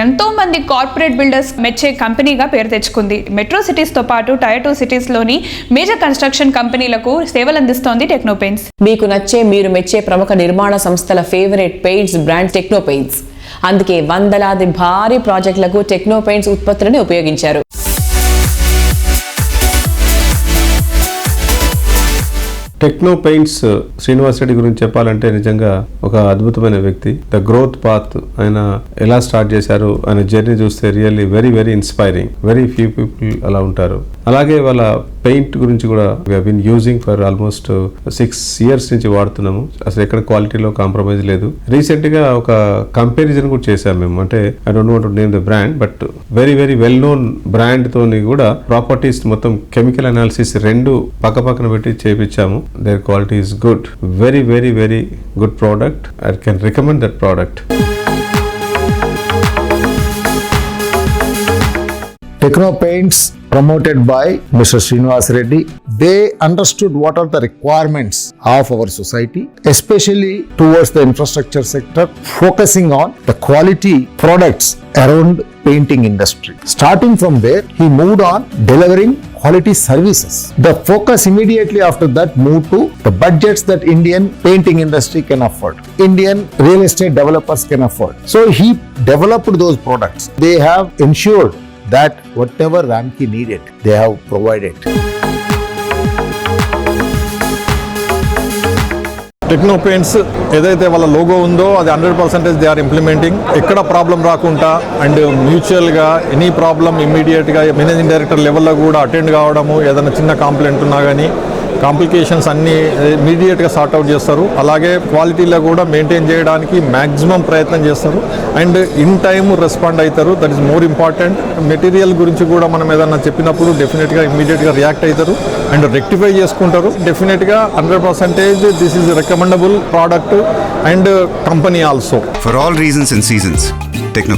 ఎంతో మంది corporate builders మెచ్చే కంపెనీగా పేరు తెచ్చుకుంది. మెట్రో సిటీస్తో పాటు టైర్ టూ సిటీస్లోని మేజర్ కన్స్ట్రక్షన్ కంపెనీలకు సేవలు అందిస్తోంది మీకు నచ్చే మీరు మెచ్చే ప్రముఖ నిర్మాణ సంస్థల ఫేవరెట్ పెయింట్స్ బ్రాండ్ టెక్నోపెయిన్స్ అందుకే వందలాది భారీ ప్రాజెక్టులకు టెక్నోపెయింట్స్ ఉత్పత్తులను ఉపయోగించారు. టెక్నో పెయింట్స్ శ్రీనివాస్ రెడ్డి గురించి చెప్పాలంటే నిజంగా ఒక అద్భుతమైన వ్యక్తి. ద గ్రోత్ పాత్ ఆయన ఎలా స్టార్ట్ చేశారు ఆయన జర్నీ చూస్తే really very very inspiring very few people అలా ఉంటారు. అలాగే వాళ్ళ పెయింట్ గురించి కూడా been using for almost six years నుంచి వాడుతున్నాము. అసలు ఎక్కడ క్వాలిటీలో కాంప్రమైజ్ లేదు. రీసెంట్గా ఒక కంపారిజన్ కూడా చేశాము మేము. అంటే I don't want name the brand but very very well known brand తోని కూడా ప్రాపర్టీస్ మొత్తం కెమికల్ అనాలిసిస్ రెండు పక్క పక్కన పెట్టి చేపించాము. their quality is good very very very good product i can recommend that product Techno Paints promoted by Mr. Srinivas Reddy, they understood what are the requirements of our society, especially towards the infrastructure sector, focusing on the quality products around painting industry. Starting from there, he moved on delivering quality services. The focus immediately after that moved to the budgets that Indian painting industry can afford, Indian real estate developers can afford. So he developed those products. They have ensured that whatever Ramki needed, they have provided. Techno paints ఏదైతే వాళ్ళ logo ఉందో అది hundred percentage they are implementing ఎక్కడ problem రాకుండా and మ్యూచువల్గా any problem ఇమ్మీడియట్గా managing director లెవెల్లో కూడా అటెండ్ కావడము ఏదైనా చిన్న కంప్లైంట్ ఉన్నా కానీ కాంప్లికేషన్స్ అన్నీ ఇమీడియట్గా సార్ట్అవుట్ చేస్తారు. అలాగే క్వాలిటీలో కూడా మెయింటైన్ చేయడానికి మ్యాక్సిమం ప్రయత్నం చేస్తారు. అండ్ ఇన్ టైమ్ రెస్పాండ్ అవుతారు. That is more important material గురించి కూడా మనం ఏదన్నా చెప్పినప్పుడు డెఫినెట్గా ఇమీడియట్గా రియాక్ట్ అవుతారు. అండ్ రెక్టిఫై చేసుకుంటారు. డెఫినెట్గా hundred percentage this is recommendable product and company also for all reasons and seasons Techno